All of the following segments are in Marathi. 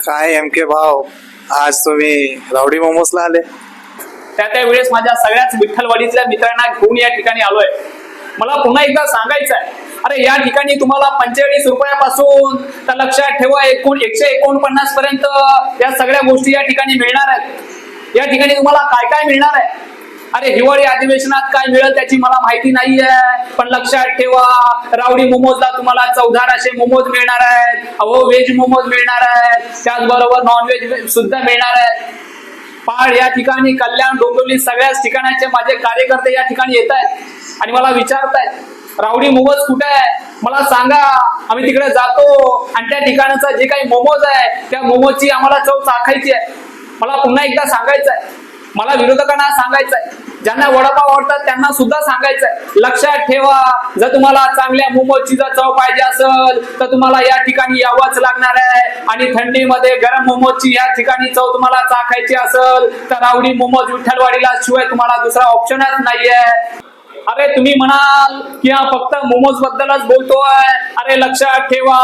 काय एम के भाव आज तुम्ही रावडी मोमोसला आले. त्या त्या वेळेस माझ्या सगळ्याच विठ्ठलवाडीतल्या मित्रांना घेऊन या ठिकाणी आलोय. मला पुन्हा एकदा सांगायचं आहे अरे या ठिकाणी तुम्हाला पंचेचाळीस रुपयापासून तर लक्षात ठेवा एकूण एकशे एकोणपन्नास पर्यंत या सगळ्या गोष्टी या ठिकाणी मिळणार आहेत. या ठिकाणी तुम्हाला काय काय मिळणार आहे? अरे हिवाळी अधिवेशनात काय मिळेल त्याची मला माहिती नाहीये. पण लक्षात ठेवा रावडी मोमोजला तुम्हाला चौदाराशे मोमोज मिळणार आहेत. अहो व्हेज मोमोज मिळणार आहेत. त्याचबरोबर नॉनव्हेज सुद्धा मिळणार आहेत. पाळ या ठिकाणी कल्याण डोंबिवली सगळ्याच ठिकाणाचे माझे कार्यकर्ते या ठिकाणी येत आहेत आणि मला विचारतायत रावडी मोमोज कुठे आहे? मला सांगा आम्ही तिकडे जातो आणि त्या ठिकाणाचा जे काही मोमोज आहे त्या मोमोजची आम्हाला चव चाखायची आहे. मला पुन्हा एकदा सांगायचं आहे मला विरोधकांना सांगायचंय. ज्यांना वडापाव आवडतात त्यांना सुद्धा सांगायचंय. लक्षात ठेवा जर तुम्हाला चांगल्या मोमोजची जर चव पाहिजे असेल तर तुम्हाला या ठिकाणी यावंच लागणार आहे. आणि थंडीमध्ये गरम मोमोजची या ठिकाणी चव तुम्हाला चाखायची असेल तर रावडी मोमोज विठ्ठलवाडीला शिवाय तुम्हाला दुसरा ऑप्शनच नाहीये. अरे तुम्ही म्हणाल की हा फक्त मोमोज बद्दलच बोलतोय. अरे लक्षात ठेवा.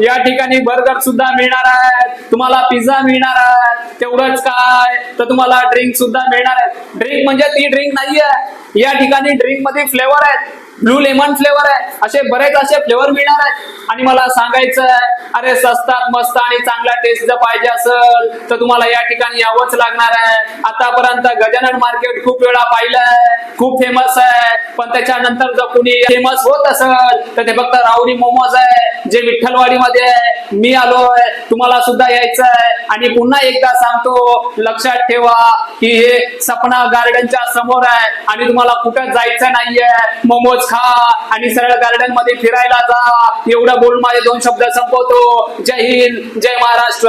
या ठिकाणी बर्गर सुद्धा मिळणार आहेत. तुम्हाला पिझ्झा मिळणार आहे तेवढंच काय? तर तुम्हाला ड्रिंक सुद्धा मिळणार आहे ड्रिंक म्हणजे ती ड्रिंक नाहीये. या ठिकाणी ड्रिंकमध्ये फ्लेवर आहेत. ब्लू लेमन फ्लेवर आहे. असे बरेच असे फ्लेवर मिळणार आहेत. आणि मला सांगायचं आहे अरे स्वस्तात मस्त आणि चांगला टेस्ट जर पाहिजे असेल तर तुम्हाला या ठिकाणी यावंच लागणार आहे. आतापर्यंत गजानन मार्केट खूप वेळा पाहिलंय. खूप फेमस आहे. पण त्याच्यानंतर जर कुणी फेमस होत असेल तर ते फक्त रावडी मोमोज आहे जे विठ्ठलवाडीमध्ये आहे. मी आलोय तुम्हाला सुद्धा यायचं आहे आणि पुन्हा एकदा सांगतो लक्षात ठेवा की हे सपना गार्डनच्या समोर आहे. आणि तुम्हाला कुठं जायचं नाहीये. मोमोज खा आणि सरळ गार्डनमध्ये फिरायला जा. एवढं बोलून माझे दोन शब्द संपवतो. जय हिंद जय महाराष्ट्र.